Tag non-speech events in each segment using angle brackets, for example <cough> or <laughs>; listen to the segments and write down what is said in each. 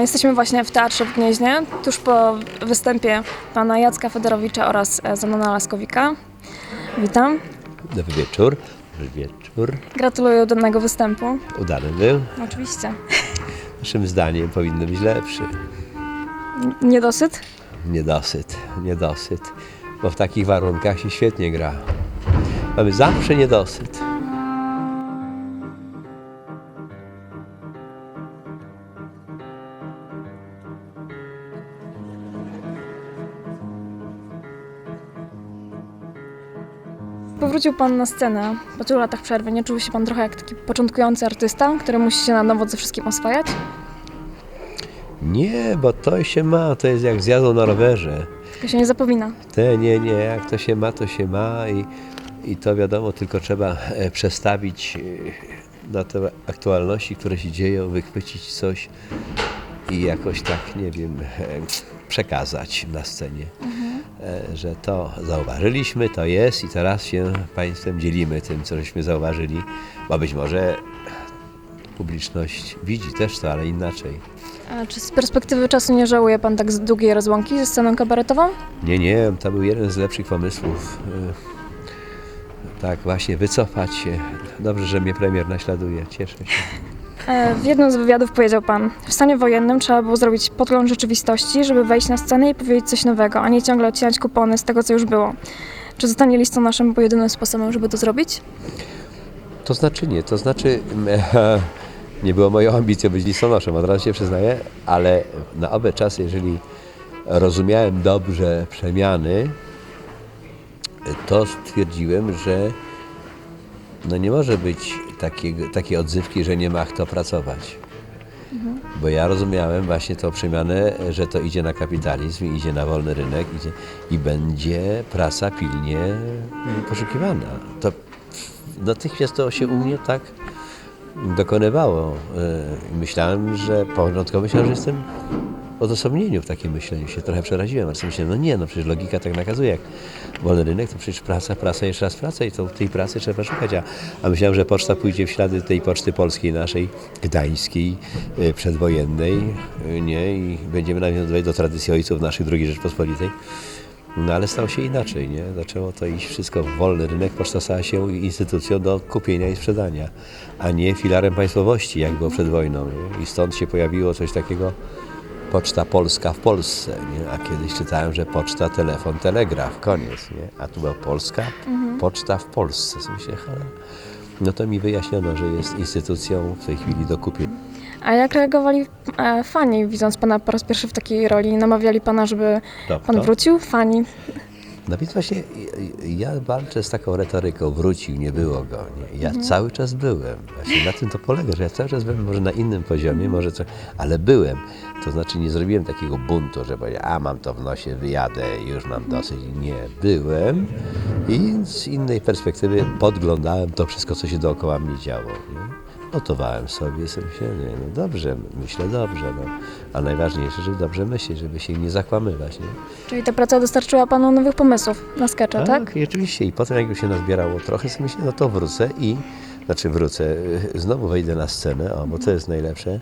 Jesteśmy właśnie w Teatrze w Gnieźnie, tuż po występie pana Jacka Federowicza oraz e, Zenona Laskowika. Witam. Dobry wieczór. Dobry wieczór. Gratuluję udanego występu. Udany był. Oczywiście. Naszym zdaniem powinno być lepszy. Niedosyt? Niedosyt, niedosyt. Bo w takich warunkach się świetnie gra. Mamy zawsze niedosyt. Powrócił pan na scenę po tylu latach przerwy. Nie czuł się pan trochę jak taki początkujący artysta, który musi się na nowo ze wszystkim oswajać? Nie, bo to się ma, to jest jak z jazdą na rowerze. Tylko się nie zapomina. Te, nie, nie, jak to się ma, to się ma i, i to wiadomo, tylko trzeba e, przestawić e, na te aktualności, które się dzieją, wychwycić coś i jakoś tak, nie wiem, e, przekazać na scenie, e, że to zauważyliśmy, to jest i teraz się Państwem dzielimy tym, co żeśmy zauważyli, bo być może publiczność widzi też to, ale inaczej. A czy z perspektywy czasu nie żałuje pan tak z długiej rozłąki ze sceną kabaretową? Nie, nie, to był jeden z lepszych pomysłów. E, Tak, właśnie, wycofać się. Dobrze, że mnie premier naśladuje, cieszę się. E, W jednym z wywiadów powiedział pan, w stanie wojennym trzeba było zrobić podgląd rzeczywistości, żeby wejść na scenę i powiedzieć coś nowego, a nie ciągle odcinać kupony z tego, co już było. Czy zostanie listonoszem było jedynym sposobem, żeby to zrobić? To znaczy nie, to znaczy <laughs> nie było moją ambicją być listonoszem, od razu się przyznaję, ale na owe czasy, jeżeli rozumiałem dobrze przemiany, to stwierdziłem, że no nie może być takiego, takiej odzywki, że nie ma kto pracować. Bo ja rozumiałem właśnie tą przemianę, że to idzie na kapitalizm, idzie na wolny rynek idzie, i będzie praca pilnie poszukiwana. To natychmiast to się u mnie tak dokonywało. Yy, Myślałem, że początkowo myślałem, że jestem odosobnieniu w takim myśleniu. Się trochę przeraziłem, ale sobie myślałem, no nie, no przecież logika tak nakazuje. Jak wolny rynek, to przecież praca, praca, jeszcze raz praca i to tej pracy trzeba szukać. A, a myślałem, że poczta pójdzie w ślady tej poczty polskiej naszej, gdańskiej, yy, przedwojennej, yy, nie, i będziemy nawiązywać do tradycji ojców naszych II Rzeczpospolitej. No ale stało się inaczej, nie? Zaczęło to iść wszystko w wolny rynek, poczta stała się instytucją do kupienia i sprzedania, a nie filarem państwowości, jak było przed wojną. Nie? I stąd się pojawiło coś takiego, poczta polska w Polsce, nie? A kiedyś czytałem, że poczta, telefon, telegraf, koniec, nie? A tu była Polska, poczta w Polsce. Myślę, cholera. No to mi wyjaśniono, że jest instytucją w tej chwili do kupienia. A jak reagowali e, fani, widząc pana po raz pierwszy w takiej roli? Namawiali pana, żeby pan wrócił? Fani. No więc właśnie ja walczę z taką retoryką, wrócił, nie było go. Nie? Ja cały czas byłem. Właśnie na tym to polega, że ja cały czas byłem może na innym poziomie, może coś, ale byłem. To znaczy nie zrobiłem takiego buntu, że powiedziałem, a mam to w nosie, wyjadę, już mam dosyć. Nie, byłem i z innej perspektywy podglądałem to wszystko, co się dookoła mnie działo. Nie? Notowałem sobie, sobie nie, no dobrze, myślę dobrze, no. a najważniejsze, żeby dobrze myśleć, żeby się nie zakłamywać. Nie? Czyli ta praca dostarczyła panu nowych pomysłów na skecze, tak? i oczywiście. I potem jak już się nazbierało trochę, sobie myślę, no to wrócę i, znaczy wrócę, y, znowu wejdę na scenę, o, bo to jest najlepsze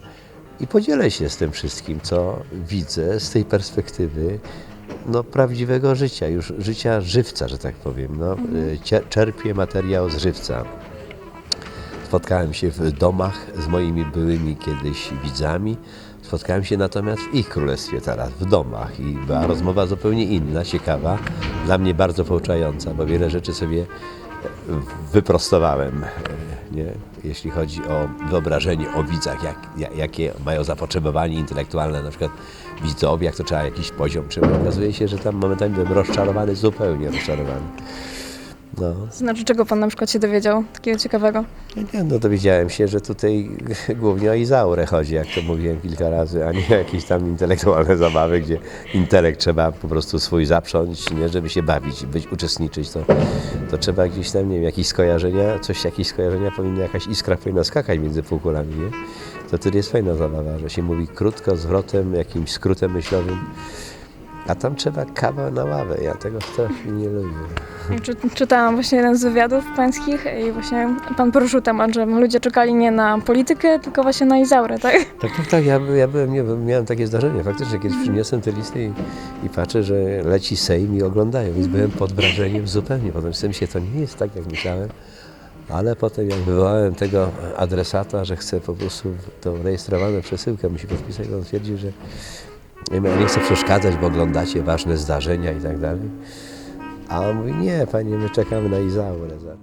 i podzielę się z tym wszystkim, co widzę z tej perspektywy no, prawdziwego życia, już życia żywca, że tak powiem. No, y, cie- czerpię materiał z żywca. Spotkałem się w domach z moimi byłymi kiedyś widzami. Spotkałem się natomiast w ich królestwie teraz, w domach i była rozmowa zupełnie inna, ciekawa, dla mnie bardzo pouczająca, bo wiele rzeczy sobie wyprostowałem, nie? jeśli chodzi o wyobrażenie o widzach, jak, jak, jakie mają zapotrzebowanie intelektualne, na przykład widzowie, jak to trzeba jakiś poziom trzymać. Okazuje się, że tam momentami byłem rozczarowany, zupełnie rozczarowany. No. Znaczy, czego pan na przykład się dowiedział takiego ciekawego? No Nie, no dowiedziałem się, że tutaj <laughs> głównie o Izaurę chodzi, jak to mówiłem kilka razy, a nie jakieś tam intelektualne zabawy, gdzie intelekt trzeba po prostu swój zaprząć, nie, żeby się bawić, być, uczestniczyć, to, to trzeba gdzieś tam, nie wiem, jakieś skojarzenia, coś, jakieś skojarzenia powinny, jakaś iskra powinna skakać między półkulami, nie? To wtedy jest fajna zabawa, że się mówi krótko, zwrotem, jakimś skrótem myślowym, A tam trzeba kawa na ławę. Ja tego strasznie nie lubię. Czy, czytałam właśnie jeden z wywiadów pańskich i właśnie pan poruszył temat, że ludzie czekali nie na politykę, tylko właśnie na Izaurę, tak? Tak, tak, tak. Ja, ja byłem, nie, miałem takie zdarzenie. Faktycznie kiedyś przyniosłem te listy i, i patrzę, że leci Sejm i oglądają. Więc byłem pod wrażeniem zupełnie. Potem w sensie to nie jest tak, jak myślałem. Ale potem jak wywołałem tego adresata, że chcę po prostu tą rejestrowaną przesyłkę musi podpisać, to on twierdził, że ja nie chcę przeszkadzać, bo oglądacie ważne zdarzenia i tak dalej. A on mówi, nie panie, my czekamy na Izaurę zaraz.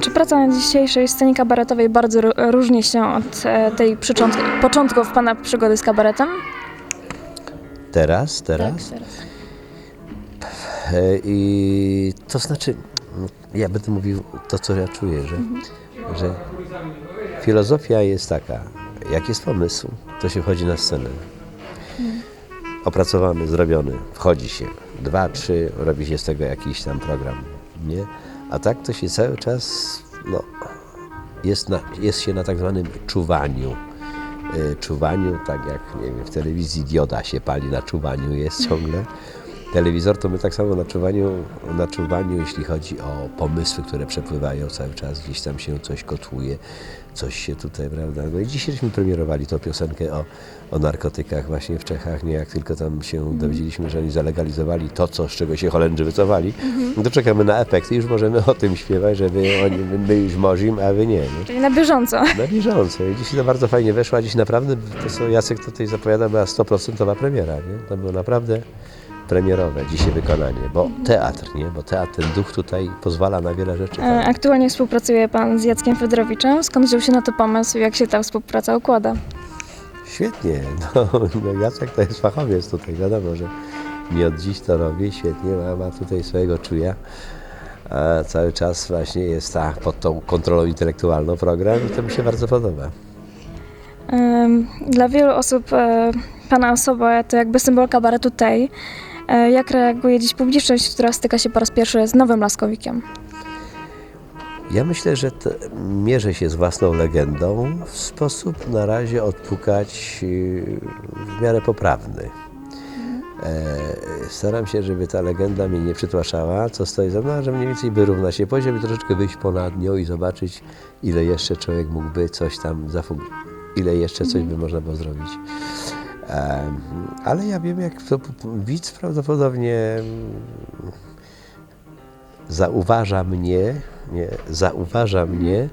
Czy praca na dzisiejszej scenie kabaretowej bardzo ró- różni się od e, tej przyczątk- początków pana przygody z kabaretem? Teraz, teraz. Tak, teraz. E, I to znaczy, ja będę mówił to, co ja czuję, że, że filozofia jest taka, jak jest pomysł, to się wchodzi na scenę. Opracowany, zrobiony, wchodzi się. Dwa, trzy, robi się z tego jakiś tam program, nie? A tak to się cały czas, no, jest, na, jest się na tak zwanym czuwaniu. E, Czuwaniu, tak jak, nie wiem, w telewizji dioda się pali na czuwaniu, jest ciągle telewizor, to my tak samo na czuwaniu, na czuwaniu, jeśli chodzi o pomysły, które przepływają cały czas, gdzieś tam się coś kotłuje, coś się tutaj, prawda. No i dzisiśmy premierowali tą piosenkę o, o narkotykach właśnie w Czechach, nie jak tylko tam się dowiedzieliśmy, że oni zalegalizowali to, co, z czego się Holendrzy wycofali, no to czekamy na efekty i już możemy o tym śpiewać, że wy, oni, my już możemy, a wy nie. nie? Czyli na bieżąco. Na bieżąco. I Dzisiaj to bardzo fajnie weszło, a dziś naprawdę, to co Jacek tutaj zapowiada, była 100% premiera, nie? To było naprawdę premierowe dzisiaj wykonanie, bo teatr, nie? Bo teatr, ten duch tutaj pozwala na wiele rzeczy. E, Aktualnie współpracuje pan z Jackiem Fedorowiczem. Skąd wziął się na to pomysł jak się ta współpraca układa? Świetnie, <laughs> no, no Jacek to jest fachowiec tutaj, wiadomo, że nie od dziś to robi, świetnie, ma, ma tutaj swojego czuja. A cały czas właśnie jest ta, pod tą kontrolą intelektualną program i to mi się bardzo podoba. Dla wielu osób e, pana osoba to jakby symbol kabaretu tej. E, Jak reaguje dziś publiczność, która styka się po raz pierwszy z nowym Laskowikiem? Ja myślę, że mierzę się z własną legendą w sposób na razie odpukać yy, w miarę poprawny. E, staram się, żeby ta legenda mnie nie przytłaszała, co stoi za mną, a że mniej więcej wyrówna się poziom i troszeczkę wyjść ponad nią i zobaczyć, ile jeszcze człowiek mógłby coś tam zafunk- ile jeszcze coś by można było zrobić. Ale ja wiem, jak to widz prawdopodobnie mm, zauważa mnie, nie, zauważa mnie,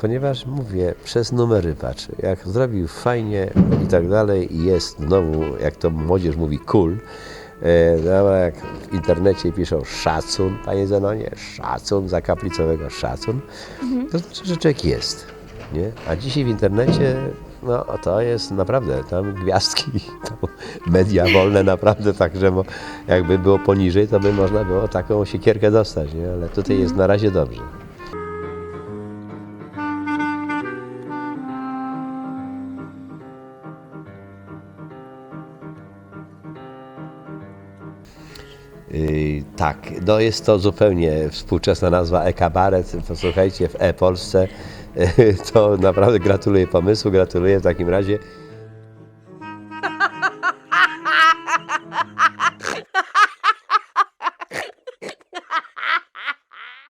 ponieważ mówię, przez numery patrzę. Jak zrobił fajnie i tak dalej i jest znowu, jak to młodzież mówi, cool, no, jak w internecie piszą szacun, panie Zenonie, szacun, za kaplicowego szacun, to znaczy, że człowiek jest. Nie? A dzisiaj w internecie, no to jest naprawdę, tam gwiazdki, <laughs> to media wolne naprawdę tak, że jakby było poniżej, to by można było taką siekierkę dostać, nie? ale tutaj jest na razie dobrze. Yy, tak, no jest to zupełnie współczesna nazwa e-kabaret. Posłuchajcie, w e-Polsce <laughs> to naprawdę gratuluję pomysłu, gratuluję w takim razie.